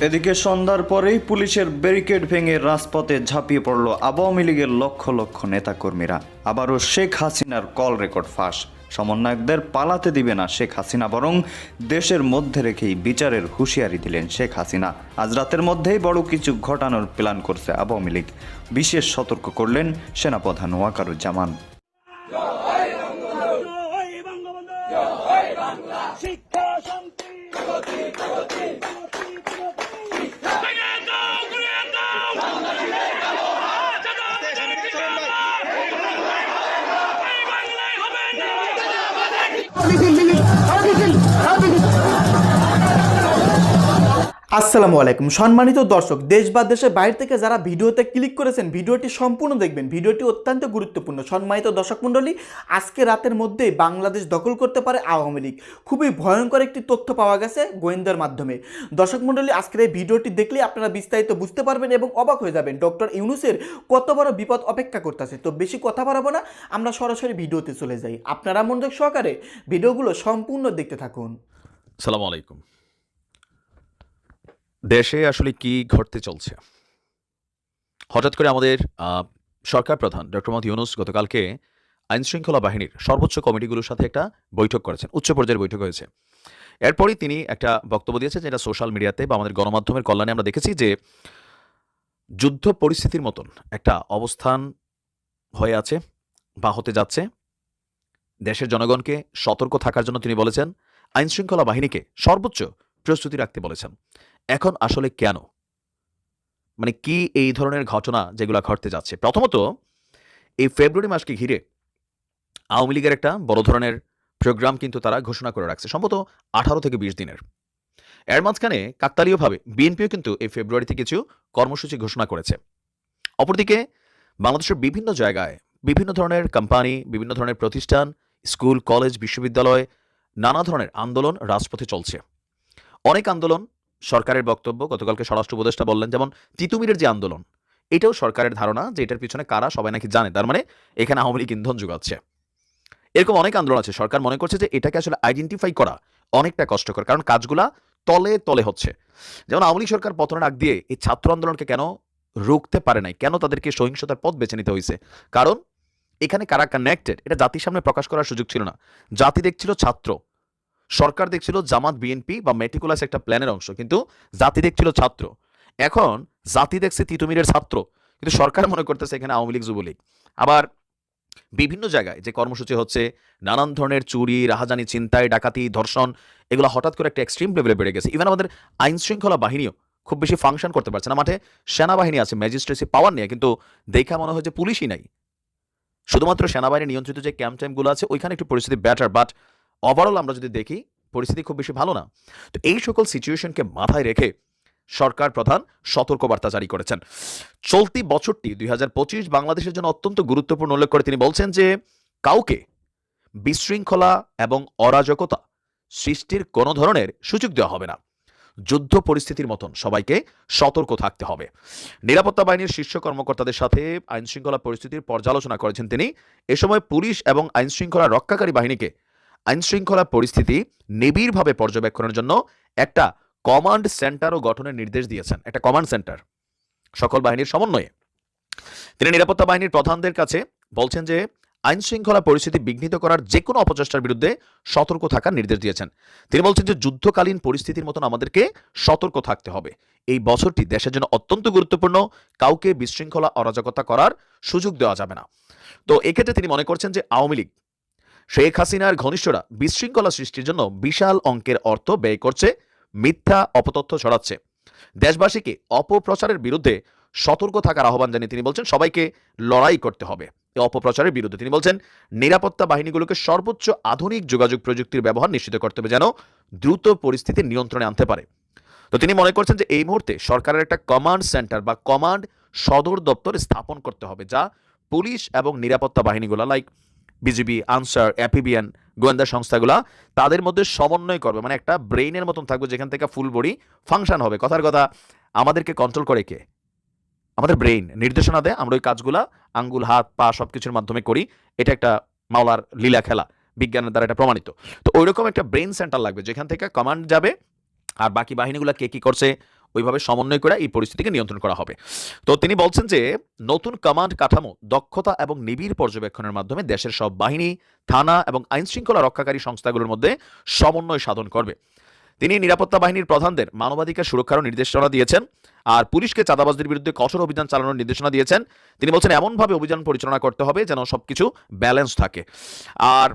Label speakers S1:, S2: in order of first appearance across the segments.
S1: এদিকে সন্ধ্যার পরেই পুলিশের ব্যারিকেড ভেঙে রাজপথে ঝাঁপিয়ে পড়ল আওয়ামী লীগের লক্ষ লক্ষ নেতাকর্মীরা। আবারও শেখ হাসিনার কল রেকর্ড ফাঁস। সমন্বয়কদের পালাতে দিবে না শেখ হাসিনা, বরং দেশের মধ্যে রেখেই বিচারের হুঁশিয়ারি দিলেন শেখ হাসিনা। আজ রাতের মধ্যেই বড় কিছু ঘটানোর প্ল্যান করছে আওয়ামী লীগ। বিশেষ সতর্ক করলেন সেনাপ্রধান ওয়াকারুজ্জামান।
S2: শিক্ষা, শান্তি।
S3: আসসালামু আলাইকুম। সম্মানিত দর্শক, দেশ বা দেশের বাইরে থেকে যারা ভিডিওতে ক্লিক করেছেন, ভিডিওটি সম্পূর্ণ দেখবেন। ভিডিওটি অত্যন্ত গুরুত্বপূর্ণ। সম্মানিত দর্শক মণ্ডলী, আজকে রাতের মধ্যেই বাংলাদেশ দখল করতে পারে আওয়ামী লীগ। খুবই ভয়ঙ্কর একটি তথ্য পাওয়া গেছে গোয়েন্দার মাধ্যমে। দর্শক মণ্ডলী, আজকের এই ভিডিওটি দেখলে আপনারা বিস্তারিত বুঝতে পারবেন এবং অবাক হয়ে যাবেন। ডক্টর ইউনুসের কত বড় বিপদ অপেক্ষা করতেছে। তো বেশি কথা বাড়াবো না, আমরা সরাসরি ভিডিওতে চলে যাই। আপনারা মনোযোগ সহকারে ভিডিওগুলো সম্পূর্ণ দেখতে থাকুন।
S4: সালাম আলাইকুম। দেশে আসলে কি ঘটতে চলছে? হঠাৎ করে আমাদের সরকার প্রধান ডক্টর মোহাম্মদ ইউনুস গতকালকে আইন শৃঙ্খলা বাহিনীর সর্বোচ্চ কমিটিগুলোর সাথে একটা বৈঠক করেছেন, উচ্চ পর্যায়ের বৈঠক হয়েছে। এরপরই তিনি একটা বক্তব্য দিয়েছেন যেটা সোশ্যাল মিডিয়াতে বা আমাদের গণমাধ্যমের কল্যাণে আমরা দেখেছি যে, যুদ্ধ পরিস্থিতির মতন একটা অবস্থান হয়ে আছে বা হতে যাচ্ছে। দেশের জনগণকে সতর্ক থাকার জন্য তিনি বলেছেন আইন শৃঙ্খলা বাহিনীকে সর্বোচ্চ প্রস্তুতি রাখতে বলেছেন। এখন আসলে কেন? মানে কি এই ধরনের ঘটনা যেগুলো ঘটতে যাচ্ছে? প্রথমত, এই ফেব্রুয়ারি মাসকে ঘিরে আওয়ামী লীগের একটা বড় ধরনের প্রোগ্রাম কিন্তু তারা ঘোষণা করে রাখছে, সম্ভবত আঠারো থেকে বিশ দিনের। এর মাঝখানে কাকতালীয়ভাবে বিএনপিও কিন্তু এই ফেব্রুয়ারিতে কিছু কর্মসূচি ঘোষণা করেছে। অপরদিকে, বাংলাদেশের বিভিন্ন জায়গায় বিভিন্ন ধরনের কোম্পানি, বিভিন্ন ধরনের প্রতিষ্ঠান, স্কুল, কলেজ, বিশ্ববিদ্যালয়, নানা ধরনের আন্দোলন রাজপথে চলছে। অনেক আন্দোলন সরকারের বক্তব্য, গতকালকে স্বরাষ্ট্র উপদেষ্টা বললেন যেমন তিতুমিরের যে আন্দোলন, এটাও সরকারের ধারণা যে এটার পিছনে কারা সবাই নাকি জানে, তার মানে এখানে আওয়ামী লীগ ইন্ধন যোগাচ্ছে। এরকম অনেক আন্দোলন আছে, সরকার মনে করছে যে এটাকে আসলে আইডেন্টিফাই করা অনেকটা কষ্টকর, কারণ কাজগুলা তলে তলে হচ্ছে। যেমন আওয়ামী লীগ সরকার পতনের আগ দিয়ে এই ছাত্র আন্দোলনকে কেন রুখতে পারে নাই, কেন তাদেরকে সহিংসতার পথ বেছে নিতে হয়েছে? কারণ এখানে কারা কানেক্টেড এটা জাতির সামনে প্রকাশ করার সুযোগ ছিল না। জাতি দেখছিল ছাত্র সরকার দেখছিল জামাত, বিএনপি বা মেটিকুলাস একটা প্ল্যানের অংশ, কিন্তু জাতি দেখছিল ছাত্র। এখন জাতি দেখছে তিতুমিরের ছাত্র, কিন্তু সরকার মনে করতেছে এখানে আওয়ামী লীগ যুবলীগ। আবার বিভিন্ন জায়গায় যে কর্মসূচি হচ্ছে, নানান ধরনের চুরি, রাহাজানি চিন্তায় ডাকাতি, ধর্ষণ, এগুলো হঠাৎ করে একটা এক্সট্রিম লেভেলে বেড়ে গেছে। ইভেন আমাদের আইন শৃঙ্খলা বাহিনীও খুব বেশি ফাংশন করতে পারছে না। মাঠে সেনাবাহিনী আছে ম্যাজিস্ট্রেসি পাওয়ার নিয়ে, কিন্তু দেখা মনে হয় যে পুলিশই নাই। শুধুমাত্র সেনাবাহিনী নিয়ন্ত্রিত যে ক্যাম্প ট্যাম্পগুলো আছে, ওইখানে একটু পরিস্থিতি ব্যাটার বাট ওভারঅল আমরা যদি দেখি, পরিস্থিতি খুব বেশি ভালো না। তো এই সকল সিচুয়েশনকে মাথায় রেখে সরকার প্রধান সতর্কবার্তা জারি করেছেন। চলতি বছরটি দুই হাজার পঁচিশ বাংলাদেশের জন্য অত্যন্ত গুরুত্বপূর্ণ উল্লেখ করে তিনি বলছেন যে, কাউকে বিশৃঙ্খলা এবং অরাজকতা সৃষ্টির কোনো ধরনের সুযোগ দেওয়া হবে না। যুদ্ধ পরিস্থিতির মতন সবাইকে সতর্ক থাকতে হবে। নিরাপত্তা বাহিনীর শীর্ষ কর্মকর্তাদের সাথে আইনশৃঙ্খলা পরিস্থিতির পর্যালোচনা করেছেন তিনি। এ সময় পুলিশ এবং আইনশৃঙ্খলা রক্ষাকারী বাহিনীকে আইন শৃঙ্খলা পরিস্থিতি নিবিড়ভাবে পর্যবেক্ষণের জন্য একটা কমান্ড সেন্টারও গঠনের নির্দেশ দিয়েছেন, একটা কমান্ড সেন্টার। সকল বাহিনীর সমন্বয়ে। তিনি নিরাপত্তা বাহিনীর প্রধানদের কাছে বলছেন যে আইন শৃঙ্খলা পরিস্থিতি বিঘ্নিত করার যে কোনো অপচেষ্টার বিরুদ্ধে সতর্ক থাকার নির্দেশ দিয়েছেন। তিনি বলছেন যে, যুদ্ধকালীন পরিস্থিতির মতন আমাদেরকে সতর্ক থাকতে হবে। এই বছরটি দেশের জন্য অত্যন্ত গুরুত্বপূর্ণ, কাউকে বিশৃঙ্খলা অরাজকতা করার সুযোগ দেওয়া যাবে না। তো এক্ষেত্রে তিনি মনে করছেন যে, আওয়ামী লীগ শেখ হাসিনার ঘনিষ্ঠরা বিশৃঙ্খলা সৃষ্টির জন্য বিশাল অঙ্কের অর্থ ব্যয় করছে, মিথ্যা অপতথ্য ছড়াচ্ছে। দেশবাসীকে অপপ্রচারের বিরুদ্ধে সতর্ক থাকার আহ্বান জানিয়ে তিনি বলছেন, সবাইকে লড়াই করতে হবে। অপপ্রচারের বিরুদ্ধে তিনি বলছেন, নিরাপত্তা বাহিনীগুলোকে সর্বোচ্চ আধুনিক যোগাযোগ প্রযুক্তির ব্যবহার নিশ্চিত করতে হবে যেন দ্রুত পরিস্থিতি নিয়ন্ত্রণে আনতে পারে। তো তিনি মনে করছেন যে এই মুহূর্তে সরকারের একটা কমান্ড সেন্টার বা কমান্ড সদর দপ্তর স্থাপন করতে হবে, যা পুলিশ এবং নিরাপত্তা বাহিনীগুলো লাইক বিজিবি, আনসার অ্যাপিবিয়ান গোয়েন্দা সংস্থাগুলা তাদের মধ্যে সমন্বয় করবে। মানে একটা ব্রেইনের মতন থাকবে, যেখান থেকে ফুল বডি ফাংশন হবে। কথার কথা, আমাদেরকে কন্ট্রোল করে কে? আমাদের ব্রেইন। নির্দেশনা দেয়, আমরা ওই কাজগুলা আঙ্গুল, হাত, পা সব কিছুর মাধ্যমে করি। এটা একটা মাওলার লীলা খেলা, বিজ্ঞানের দ্বারা এটা প্রমাণিত। তো ওইরকম একটা ব্রেইন সেন্টার লাগবে, যেখান থেকে কমান্ড যাবে, আর বাকি বাহিনীগুলো কে কী করছে? ওইভাবে সমন্বয় করে এই পরিস্থিতিকে নিয়ন্ত্রণ করা হবে। তো তিনি বলছেন যে, নতুন কমান্ড কাঠামো, দক্ষতা এবং নিবিড় পর্যবেক্ষণের মাধ্যমে দেশের সব বাহিনী, থানা এবং আইন শৃঙ্খলা রক্ষাকারী সংস্থাগুলোর মধ্যে সমন্বয় সাধন করবে। তিনি নিরাপত্তা বাহিনীর প্রধানদের মানবাধিকার সুরক্ষারও নির্দেশনা দিয়েছেন আর পুলিশকে চাঁদাবাজদের বিরুদ্ধে কঠোর অভিযান চালানোর নির্দেশনা দিয়েছেন। তিনি বলছেন, এমনভাবে অভিযান পরিচালনা করতে হবে যেন সবকিছু ব্যালেন্স থাকে। আর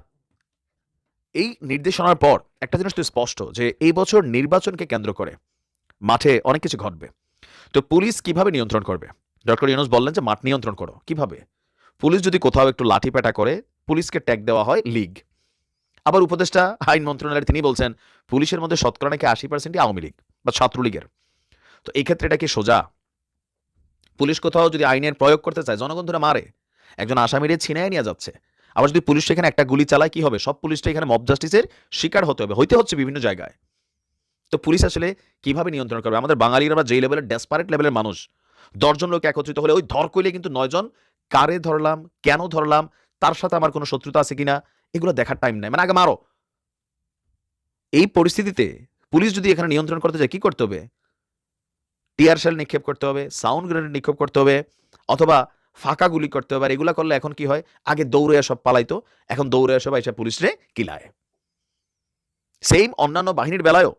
S4: এই নির্দেশনার পর একটা জিনিস তো স্পষ্ট যে, এই বছর নির্বাচনকে কেন্দ্র করে মাঠে অনেক কিছু ঘটবে। তো পুলিশ কীভাবে নিয়ন্ত্রণ করবে? ডক্টর ইউনুস বললেন যে, মাঠ নিয়ন্ত্রণ করো। কীভাবে? পুলিশ যদি কোথাও একটু লাঠিপেটা করে, পুলিশকে ট্যাগ দেওয়া হয় লিগ। আবার উপদেষ্টা, আইন মন্ত্রণালয়ের তিনি বলছেন, পুলিশের মধ্যে শতকরা নাকি আশি পার্সেন্টই আওয়ামী লীগ বা ছাত্রলীগের। তো এই ক্ষেত্রে এটা কি সোজা? পুলিশ কোথাও যদি আইনের প্রয়োগ করতে চায়, জনগণ ধরে মারে। একজন আসামিরে ছিনায় নিয়ে যাচ্ছে। আবার যদি পুলিশ সেখানে একটা গুলি চালায়, কি হবে? সব পুলিশটা এখানে মব জাস্টিসের শিকার হতে হবে। হইতে হচ্ছে বিভিন্ন জায়গায়। তো পুলিশ আসলে কীভাবে নিয়ন্ত্রণ করবে? আমাদের বাঙালিরা যে লেভেলের ডেসপারেট লেভেলের মানুষ, দশজন লোক একত্রিত হলে ওই ধর কইলে কিন্তু নয়জন, কারে ধরলাম, কেন ধরলাম, তার সাথে আমার কোনো শত্রুতা আছে কিনা, এগুলো দেখার টাইম নাই। মানে আগে মারো। এই পরিস্থিতিতে পুলিশ যদি এখানে নিয়ন্ত্রণ করতে যায় কি করতে হবে? টিয়ার শেল নিক্ষেপ করতে হবে সাউন্ড গ্রেনেড নিক্ষেপ করতে হবে, অথবা ফাঁকা গুলি করতে হবে। আর এগুলা করলে এখন কি হয়? আগে দৌড়ে সব পালাইতো, এখন দৌড়ে সব এসে পুলিশরে কিলায়। সেম অন্যান্য বাহিনীর বেলায়ও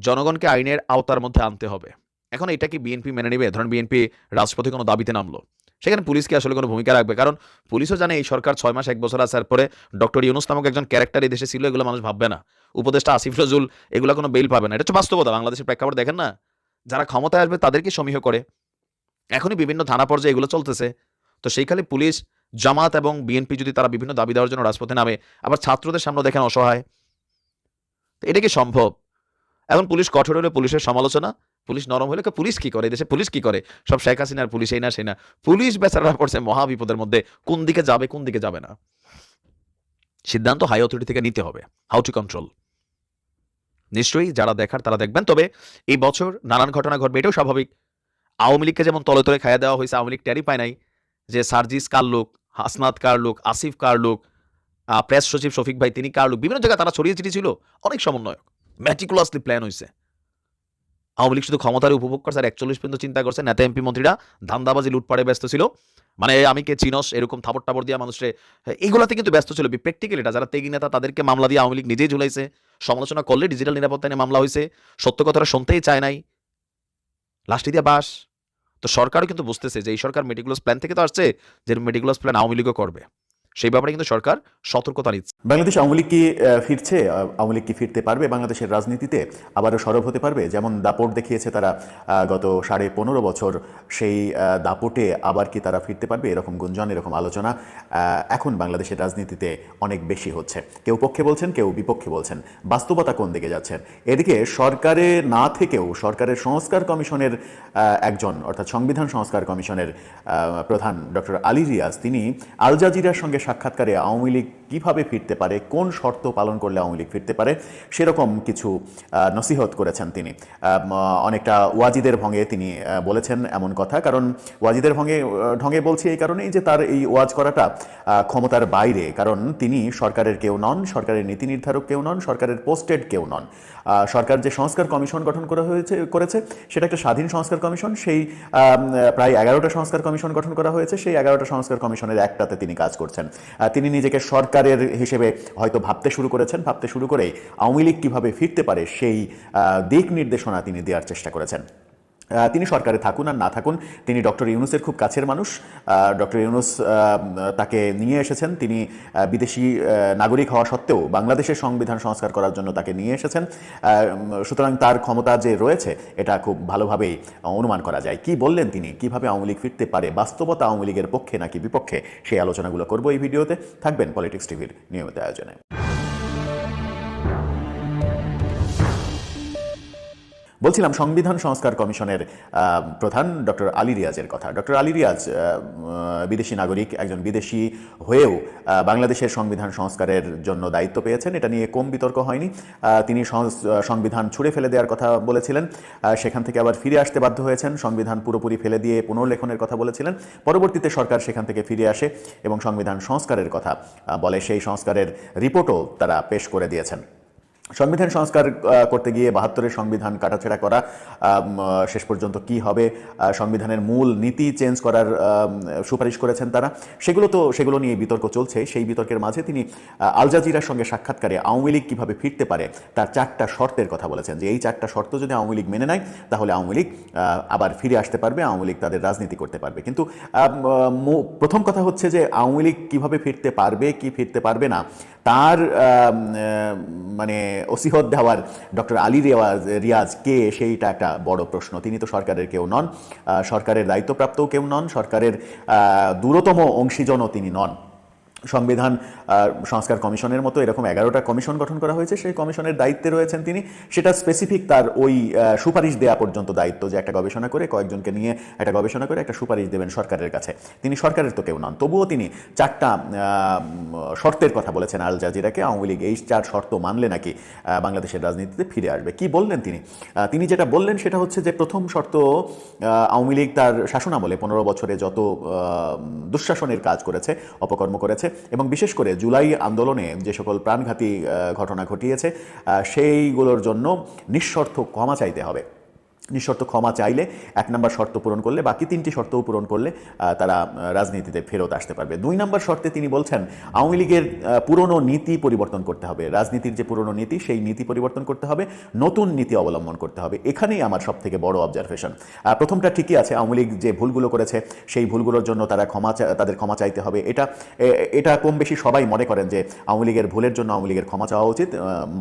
S4: জনগণকে আইনের আওতার মধ্যে আনতে হবে। এখন এটা কি বিএনপি মেনে নেবে? ধরেন বিএনপি রাষ্ট্রপতি কোনো দাবিতে নামলো। সেখানে পুলিশকে আসলে কোনো ভূমিকা রাখবে? কারণ পুলিশও জানে এই সরকার ছয় মাস, এক বছর আসার পরে ডক্টর ইউনুস নামক একজন ক্যারেক্টার এই দেশে ছিল, এগুলো মানুষ ভাববে না। উপদেষ্টা আসিফ নজরুল এগুলো কোনো বেল পাবে না। এটা হচ্ছে বাস্তবতা, বাংলাদেশের প্রেক্ষাপট দেখেন না? যারা ক্ষমতায় আসবে তাদেরকে সমীহ করে? এখনই বিভিন্ন থানা পর্যায়ে এগুলো চলতেছে। তো সেইখানে পুলিশ, জামাত এবং বিএনপি যদি তারা বিভিন্ন দাবি দেওয়ার জন্য রাজপথে নামে, আবার ছাত্রদের সামনে দেখেন অসহায়। এটা কি সম্ভব? এখন পুলিশ কঠোর হলে পুলিশের সমালোচনা, পুলিশ নরম হলে পুলিশ কি করে? দেশে পুলিশ কি করে? সব শেখ হাসিনার পুলিশ, এই না সেই না। পুলিশ বেচারা পড়ছে মহা বিপদের মধ্যে, কোন দিকে যাবে, কোন দিকে যাবে না। সিদ্ধান্ত হাই অথরিটি থেকে নিতে হবে হাউ টু কন্ট্রোল নিশ্চয়ই যারা দেখার তারা দেখবেন, তবে এই বছর নানান ঘটনা ঘটবে, এটাও স্বাভাবিক। আওয়ামী লীগকে যেমন তলে তলে খাইয়া দেওয়া হয়েছে, আওয়ামী লীগ ট্যারি পায় নাই যে সার্জিস কার লোক, হাসনাত কার লোক, আসিফ কার লোক প্রেস সচিব শফিক ভাই, তিনি কার লোক? বিভিন্ন জায়গায় তারা ছড়িয়ে ছিল, অনেক সমন্বয়ক। ম্যাটিকুলাসলি প্ল্যান হয়েছে আওয়ামী লীগ শুধু ক্ষমতার উপভোগ করছে আর একচল্লিশ পর্যন্ত চিন্তা করছে। নেতা এমপি মন্ত্রীরা ধান্দাবাজি লুটপাড়ে ব্যস্ত ছিল। মানে আমি কে চিনস, এরকম থাপড় টাপড় দিয়া মানুষের এইগুলাতে কিন্তু ব্যস্ত ছিল। প্র্যাকটিক্যাল এটা যারা তেগি নেতা, তাদেরকে মামলা দিয়ে আওয়ামী লীগ নিজেই ঝুলাইছে। সমালোচনা করলে ডিজিটাল নিরাপত্তা নিয়ে মামলা হয়েছে সত্য কথাটা শুনতেই চায় নাই। লাস্টে দিয়ে বাস। তো সরকারও কিন্তু বুঝতেছে যে এই সরকার মেডিকুলাস প্ল্যান থেকে তো আসছে যে মেডিকুলাস প্ল্যান আওয়ামী লীগও করবে। সেই ব্যাপারে কিন্তু সরকার সতর্কতা নিচ্ছে।
S5: বাংলাদেশ আওয়ামী লীগ কি ফিরছে? আওয়ামী লীগ কি ফিরতে পারবে বাংলাদেশের রাজনীতিতে? আবারও সরব হতে পারবে? যেমন দাপট দেখিয়েছে তারা গত সাড়ে পনেরো বছর সেই দাপটে আবার কি তারা ফিরতে পারবে? এরকম গুঞ্জন, এরকম আলোচনা এখন বাংলাদেশের রাজনীতিতে অনেক বেশি হচ্ছে। কেউ পক্ষে বলছেন, কেউ বিপক্ষে বলছেন। বাস্তবতা কোন দিকে যাচ্ছেন এদিকে সরকারে না থেকেও সরকারের সংস্কার কমিশনের একজন, অর্থাৎ সংবিধান সংস্কার কমিশনের প্রধান ডক্টর আলী রিয়াজ, তিনি আল জাজিরার সঙ্গে সাক্ষাৎকারে আওয়ামী লীগ কীভাবে ফিরতে পারে, কোন শর্ত পালন করলে আওয়ামী লীগ ফিরতে পারে, সেরকম কিছু নসিহত করেছেন তিনি। অনেকটা ওয়াজিদের ভঙ্গে তিনি বলেছেন এমন কথা। কারণ ওয়াজিদের ভঙ্গে ঢঙ্গে বলছি এই কারণেই যে তার এই ওয়াজ করাটা ক্ষমতার বাইরে। কারণ তিনি সরকারের কেউ নন, সরকারের নীতি নির্ধারক কেউ নন, সরকারের পোস্টেড কেউ নন। সরকার যে সংস্কার কমিশন গঠন করা হয়েছে, করেছে, সেটা একটা স্বাধীন সংস্কার কমিশন। সেই প্রায় এগারোটা সংস্কার কমিশন গঠন করা হয়েছে। সেই এগারোটা সংস্কার কমিশনের একটাতে তিনি কাজ করছেন। তিনি নিজেকে সরকারের হিসেবে হয়তো ভাবতে শুরু করেছেন, ভাবতে শুরু করে আওয়ামী লীগ কীভাবে ফিরতে পারে সেই দিক নির্দেশনা তিনি দেওয়ার চেষ্টা করেছেন। তিনি সরকারে থাকুন আর না থাকুন, তিনি ডক্টর ইউনুসের খুব কাছের মানুষ। ডক্টর ইউনুস তাকে নিয়ে এসেছেন। তিনি বিদেশি নাগরিক হওয়া সত্ত্বেও বাংলাদেশের সংবিধান সংস্কার করার জন্য তাকে নিয়ে এসেছেন। সুতরাং তার ক্ষমতা যে রয়েছে, এটা খুব ভালোভাবেই অনুমান করা যায়। কি বললেন তিনি? কীভাবে আওয়ামী লীগ ফিরতে পারে? বাস্তবতা আওয়ামী লীগের পক্ষে নাকি বিপক্ষে? সেই আলোচনাগুলো করব এই ভিডিওতে। থাকবেন পলিটিক্স টিভির নিয়মিত আয়োজনে। বলছিলাম সংবিধান সংস্কার কমিশনের প্রধান ডক্টর আলী রিয়াজের কথা। ডক্টর আলী রিয়াজ বিদেশি নাগরিক, একজন বিদেশি হয়েও বাংলাদেশের সংবিধান সংস্কারের জন্য দায়িত্ব পেয়েছেন। এটা নিয়ে কম বিতর্ক হয়নি। তিনি সংবিধান ছুঁড়ে ফেলে দেওয়ার কথা বলেছিলেন। সেখান থেকে আবার ফিরে আসতে বাধ্য হয়েছেন। সংবিধান পুরোপুরি ফেলে দিয়ে পুনর্লেখনের কথা বলেছিলেন। পরবর্তীতে সরকার সেখান থেকে ফিরে আসে এবং সংবিধান সংস্কারের কথা বলে। সেই সংস্কারের রিপোর্টও তারা পেশ করে দিয়েছেন। সংবিধান সংস্কার করতে গিয়ে বাহাত্তরের সংবিধান কাটাছেড়া করা শেষ পর্যন্ত কি হবে? সংবিধানের মূল নীতি চেঞ্জ করার সুপারিশ করেছেন তারা। সেগুলো তো, সেগুলো নিয়ে বিতর্ক চলছে। সেই বিতর্কের মাঝে তিনি আল জাজিরার সঙ্গে সাক্ষাৎকারে আওয়ামী লীগ কীভাবে ফিরতে পারে, তার চারটা শর্তের কথা বলেছেন। যে এই চারটা শর্ত যদি আওয়ামী লীগ মেনে নেয়, তাহলে আওয়ামী লীগ আবার ফিরে আসতে পারবে, আওয়ামী লীগ তাদের রাজনীতি করতে পারবে। কিন্তু প্রথম কথা হচ্ছে যে আওয়ামী লীগ কীভাবে ফিরতে পারবে, কি ফিরতে পারবে না, তার মানে ওসিহত দেওয়ার ডক্টর আলী রেওয়াজ রিয়াজ কে? সেইটা একটা বড় প্রশ্ন। তিনি তো সরকারের কেউ নন। সরকারের দায়িত্বপ্রাপ্তও কেউ নন। সরকারের দূরতম অংশীজনও তিনি নন। সংবিধান সংস্কার কমিশনের মতো এরকম এগারোটা কমিশন গঠন করা হয়েছে, সেই কমিশনের দায়িত্বে রয়েছেন তিনি। সেটা স্পেসিফিক তার ওই সুপারিশ দেওয়া পর্যন্ত দায়িত্ব যে একটা গবেষণা করে, কয়েকজনকে নিয়ে একটা গবেষণা করে একটা সুপারিশ দেবেন সরকারের কাছে। তিনি সরকারের তো কেউ নন, তবুও তিনি চারটা শর্তের কথা বলেছেন আল জাজিরাকে, আওয়ামী লীগ এই চার শর্ত মানলে নাকি বাংলাদেশের রাজনীতিতে ফিরে আসবে। কি বললেন তিনি? তিনি যেটা বললেন সেটা হচ্ছে যে প্রথম শর্ত আওয়ামী লীগ তার শাসনামলে পনেরো বছরে যত দুঃশাসনের কাজ করেছে, অপকর্ম করেছে এবং বিশেষ করে জুলাই আন্দোলনে যে সকল প্রাণঘাতী ঘটনা ঘটিয়েছে সেইগুলোর জন্য নিঃশর্ত ক্ষমা চাইতে হবে। নিঃশর্ত ক্ষমা চাইলে, এক নম্বর শর্ত পূরণ করলে, বাকি তিনটি শর্তও পূরণ করলে তারা রাজনীতিতে ফেরত আসতে পারবে। দুই নম্বর শর্তে তিনি বলছেন, আওয়ামী লীগের পুরনো নীতি পরিবর্তন করতে হবে। রাজনীতির যে পুরনো নীতি, সেই নীতি পরিবর্তন করতে হবে। নতুন নীতি অবলম্বন করতে হবে। এখানেই আমার সব থেকে বড় অবজারভেশন প্রথমটা ঠিকই আছে, আওয়ামী লীগ যে ভুলগুলো করেছে, সেই ভুলগুলোর জন্য তারা ক্ষমা তাদের ক্ষমা চাইতে হবে। এটা এটা কম বেশি সবাই মনে করেন যে, আওয়ামী লীগের ভুলের জন্য আওয়ামী লীগের ক্ষমা চাওয়া উচিত।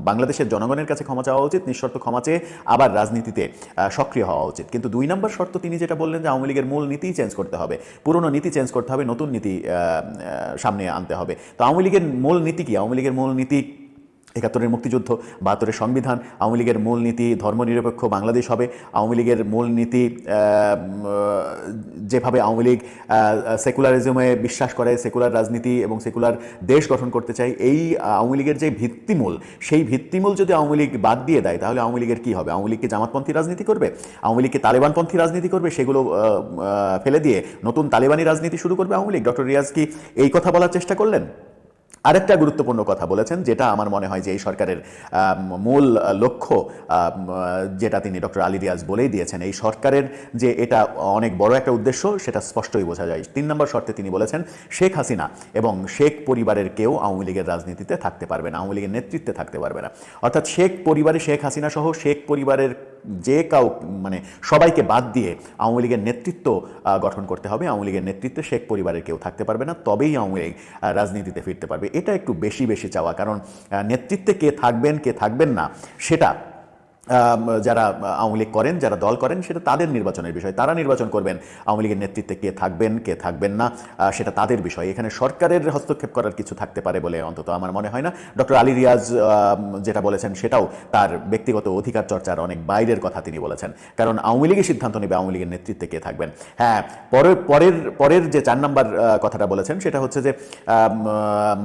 S5: বাংলাদেশের জনগণের কাছে ক্ষমা চাওয়া উচিত। নিঃশর্ত ক্ষমা চেয়ে আবার রাজনীতিতে সক্রিয় হওয়া উচিত। কিন্তু দুই নম্বর শর্ত তিনি যেটা বললেন যে আওয়ামী লীগের মূল নীতিই চেঞ্জ করতে হবে। পুরনো নীতি চেঞ্জ করতে হবে, নতুন নীতি সামনে আনতে হবে। তো আওয়ামী লীগের মূল নীতি কি? আওয়ামী লীগের মূল নীতি একাত্তরের মুক্তিযুদ্ধ, বাহাত্তরের সংবিধান, আওয়ামী লীগের মূল নীতি ধর্মনিরপেক্ষ বাংলাদেশ হবে, আওয়ামী লীগের মূল নীতি যেভাবে আওয়ামী লীগ সেকুলারিজমে বিশ্বাস করে, সেকুলার রাজনীতি এবং সেকুলার দেশ গঠন করতে চায়, এই আওয়ামী লীগের যে ভিত্তিমূল, সেই ভিত্তিমূল যদি আওয়ামী লীগ বাদ দিয়ে দেয়, তাহলে আওয়ামী লীগের কী হবে? আওয়ামী লীগকে জামাতপন্থী রাজনীতি করবে? আওয়ামী লীগকে তালেবানপন্থী রাজনীতি করবে? সেগুলো ফেলে দিয়ে নতুন তালেবানি রাজনীতি শুরু করবে আওয়ামী লীগ? ডক্টর রিয়াজ কি এই কথা বলার চেষ্টা করলেন? আরেকটা গুরুত্বপূর্ণ কথা বলেছেন, যেটা আমার মনে হয় যে এই সরকারের মূল লক্ষ্য যেটা তিনি ডক্টর আলী রিয়াজ বলেই দিয়েছেন, এই সরকারের যে এটা অনেক বড় একটা উদ্দেশ্য, সেটা স্পষ্টই বোঝা যায়। তিন নম্বর শর্তে তিনি বলেছেন, শেখ হাসিনা এবং শেখ পরিবারের কেউ আওয়ামী লীগের রাজনীতিতে থাকতে পারবে না, আওয়ামী লীগের নেতৃত্বে থাকতে পারবে না। অর্থাৎ শেখ পরিবারে শেখ হাসিনা সহ শেখ পরিবারের যে কাউ মানে সবাইকে বাদ দিয়ে আওয়ামী লীগের নেতৃত্ব গঠন করতে হবে। আওয়ামী লীগের নেতৃত্বে শেখ পরিবারের কেউ থাকতে পারবে না। তবেই আওয়ামী লীগ রাজনীতিতে ফিরতে পারবে। এটা একটু বেশি বেশি চাওয়া। কারণ নেতৃত্বে কে থাকবেন কে থাকবেন না, সেটা যারা আওয়ামী লীগ করেন, যারা দল করেন, সেটা তাদের নির্বাচনের বিষয়। তারা নির্বাচন করবেন আওয়ামী লীগের নেতৃত্বে কে থাকবেন কে থাকবেন না সেটা তাদের বিষয়। এখানে সরকারের হস্তক্ষেপ করার কিছু থাকতে পারে বলে অন্তত আমার মনে হয় না। ডক্টর আলী রিয়াজ যেটা বলেছেন, সেটাও তার ব্যক্তিগত অধিকার চর্চার অনেক বাইরের কথা তিনি বলেছেন। কারণ আওয়ামী লীগের সিদ্ধান্ত নেবে আওয়ামী লীগের নেতৃত্বে কে থাকবেন। হ্যাঁ পরের পরের পরের যে চার নম্বর কথাটা বলেছেন, সেটা হচ্ছে যে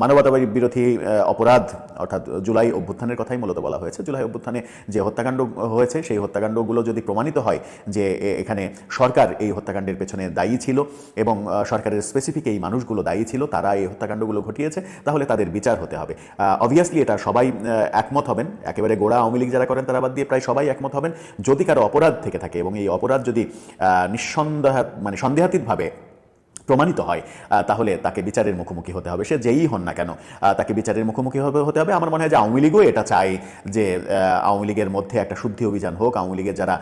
S5: মানবতাবাদী বিরোধী অপরাধ, অর্থাৎ জুলাই অভ্যুত্থানের কথাই মূলত বলা হয়েছে। জুলাই অভ্যুত্থানে যে হত্যাকাণ্ড হয়েছে, সেই হত্যাকাণ্ডগুলো যদি প্রমাণিত হয় যে এখানে সরকার এই হত্যাকাণ্ডের পেছনে দায়ী ছিল এবং সরকারের স্পেসিফিক এই মানুষগুলো দায়ী ছিল, তারা এই হত্যাকাণ্ডগুলো ঘটিয়েছে, তাহলে তাদের বিচার হতে হবে। অবভিয়াসলি এটা সবাই একমত হবেন। একেবারে গোড়া আওয়ামী লীগ যারা করেন, তারা বাদ দিয়ে প্রায় সবাই একমত হবেন। যদি কারও অপরাধ থেকে থাকে এবং এই অপরাধ যদি নিঃসন্দেহ মানে সন্দেহাতীতভাবে প্রমাণিত হয় তাহলে তাকে বিচারের মুখোমুখি হতে হবে। সে যেই হন না কেন তাকে বিচারের মুখোমুখি হতে হবে। আমার মনে হয় যে আওয়ামী লীগও এটা চায় যে আওয়ামী লীগের মধ্যে একটা শুদ্ধি অভিযান হোক, আওয়ামী লীগের যারা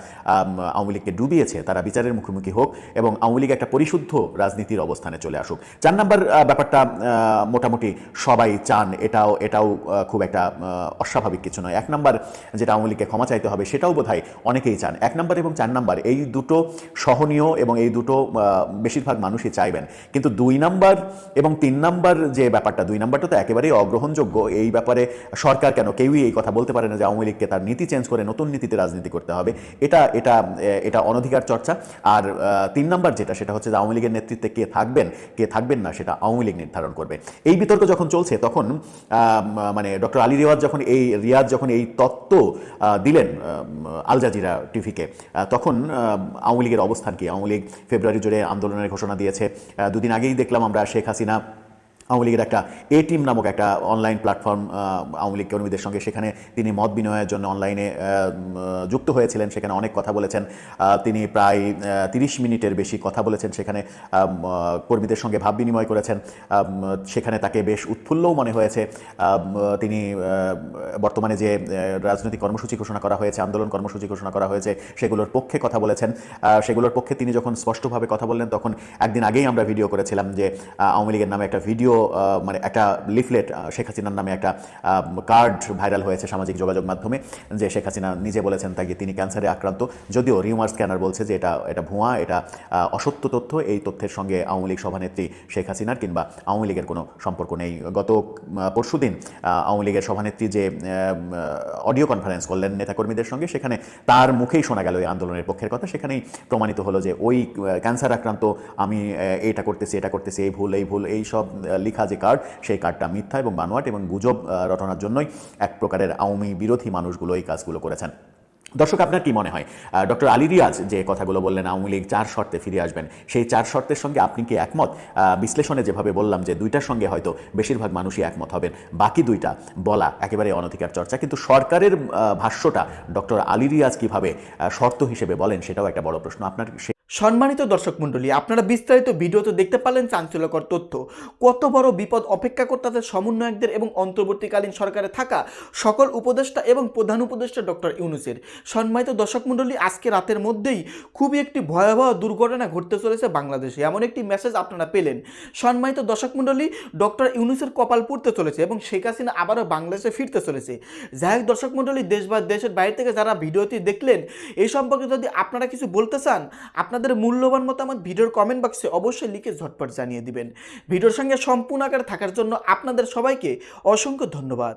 S5: আওয়ামী লীগকে ডুবিয়েছে, তারা বিচারের মুখোমুখি হোক এবং আওয়ামী লীগ একটা পরিশুদ্ধ রাজনীতির অবস্থানে চলে আসুক। চার নাম্বার ব্যাপারটা মোটামুটি সবাই চান, এটাও এটাও খুব একটা অস্বাভাবিক কিছু নয়। এক নাম্বার যেটা আওয়ামী লীগকে ক্ষমা চাইতে হবে, সেটাও বোধহয় অনেকেই চান। এক নাম্বার এবং চার নাম্বার, এই দুটো সহনীয় এবং এই দুটো বেশিরভাগ মানুষই চাইবেন কিন্তু দুই নাম্বার এবং তিন নাম্বার যে ব্যাপারটা, দুই নাম্বারটা তো একেবারেই অগ্রহণযোগ্য। এই ব্যাপারে সরকার কেন? কেউই এই কথা বলতে পারে না যে আওয়ামী লীগকে তার নীতি চেঞ্জ করে নতুন নীতিতে রাজনীতি করতে হবে। এটা এটা এটা অনধিকার চর্চা। আর তিন নাম্বার যেটা, সেটা হচ্ছে যে আওয়ামী লীগের নেতৃত্বে কে থাকবেন কে থাকবেন না, সেটা আওয়ামী লীগ নির্ধারণ করবে। এই বিতর্ক যখন চলছে, তখন মানে ডক্টর আলী রিয়াজ যখন এই, রিয়াজ যখন এই তত্ত্ব দিলেন আল জাজিরা টিভিকে তখন আওয়ামী লীগের অবস্থান কি? আওয়ামী লীগ ফেব্রুয়ারি জুড়ে আন্দোলনের ঘোষণা দিয়েছে। দুদিন আগেই দেখলাম আমরা শেখ হাসিনা আওয়ামী লীগের একটা এ টিম নামক একটা অনলাইন প্ল্যাটফর্ম আওয়ামী লীগ কর্মীদের সঙ্গে সেখানে তিনি মত বিনিময়ের জন্য অনলাইনে যুক্ত হয়েছিলেন। সেখানে অনেক কথা বলেছেন। তিনি প্রায় তিরিশ মিনিটের বেশি কথা বলেছেন সেখানে। কর্মীদের সঙ্গে ভাব বিনিময় করেছেন। সেখানে তাকে বেশ উৎফুল্লও মনে হয়েছে। তিনি বর্তমানে যে রাজনৈতিক কর্মসূচি ঘোষণা করা হয়েছে, আন্দোলন কর্মসূচি ঘোষণা করা হয়েছে, সেগুলোর পক্ষে কথা বলেছেন। সেগুলোর পক্ষে তিনি যখন স্পষ্টভাবে কথা বললেন, তখন একদিন আগেই আমরা ভিডিও করেছিলাম যে আওয়ামী লীগের নামে একটা ভিডিও মানে একটা লিফলেট শেখ হাসিনার নামে একটা কার্ড ভাইরাল হয়েছে সামাজিক যোগাযোগ মাধ্যমে, যে শেখ হাসিনা নিজে বলেছেন তাকে তিনি ক্যান্সারে আক্রান্ত। যদিও রিউমার স্ক্যানার বলছে যে এটা এটা ভুয়া, এটা অসত্য তথ্য। এই তথ্যের সঙ্গে আওয়ামী লীগ সভানেত্রী শেখ হাসিনার কিংবা আওয়ামী লীগের কোনো সম্পর্ক নেই। গত পরশু দিন আওয়ামী লীগের সভানেত্রী যে অডিও কনফারেন্স করলেন নেতাকর্মীদের সঙ্গে, সেখানে তার মুখেই শোনা গেল এই আন্দোলনের পক্ষের কথা। সেখানেই প্রমাণিত হলো যে ওই ক্যান্সার আক্রান্ত, আমি এটা করতেছি এটা করতেছি, এই ভুল এই ভুল, এই সব লিখা যে কার্ড, সেই কার্ডটা মিথ্যা এবং বানোয়াট এবং গুজব রটনার জন্যই এক প্রকারের আওয়ামী বিরোধী মানুষগুলো এই কাজগুলো করেছেন। দর্শক, আপনার কি মনে হয়? ডক্টর আলী রিয়াজ যে কথাগুলো বললেন, আওয়ামী লীগ চার শর্তে ফিরে আসবেন, সেই চার শর্তের সঙ্গে আপনি কি একমত? বিশ্লেষণে যেভাবে বললাম যে দুইটার সঙ্গে হয়তো বেশিরভাগ মানুষই একমত হবেন, বাকি দুইটা বলা একেবারে অনধিকার চর্চা। কিন্তু সরকারের ভাষ্যটা ডক্টর আলী রিয়াজ কীভাবে শর্ত হিসেবে বলেন, সেটাও একটা বড় প্রশ্ন। আপনার
S3: সম্মানিত দর্শক মণ্ডলী, আপনারা বিস্তারিত ভিডিওতে দেখতে পারলেন চাঞ্চল্যকর তথ্য। কত বড় বিপদ অপেক্ষা করতেছে সমন্বয়কদের এবং অন্তর্বর্তীকালীন সরকারে থাকা সকল উপদেষ্টা এবং প্রধান উপদেষ্টা ডক্টর ইউনুসের। সম্মানিত দর্শক মণ্ডলী, আজকে রাতের মধ্যেই খুবই একটি ভয়াবহ দুর্ঘটনা ঘটতে চলেছে বাংলাদেশে। এমন একটি মেসেজ আপনারা পেলেন। সম্মানিত দর্শক মণ্ডলী, ডক্টর ইউনুসের কপাল পুড়তে চলেছে এবং শেখ হাসিনা আবারও বাংলাদেশে ফিরতে চলেছে। যাই হোক দর্শক মণ্ডলী, দেশ বা দেশের বাইরে থেকে যারা ভিডিওটি দেখলেন, এই সম্পর্কে যদি আপনারা কিছু বলতে চান আপনাদের মূল্যবান মতামত ভিডিওর কমেন্ট বক্সে অবশ্যই লিখে ঝটপট জানিয়ে দিবেন। ভিডিওর সঙ্গে সম্পূর্ণ আকারে থাকার জন্য আপনাদের সবাইকে অসংখ্য ধন্যবাদ।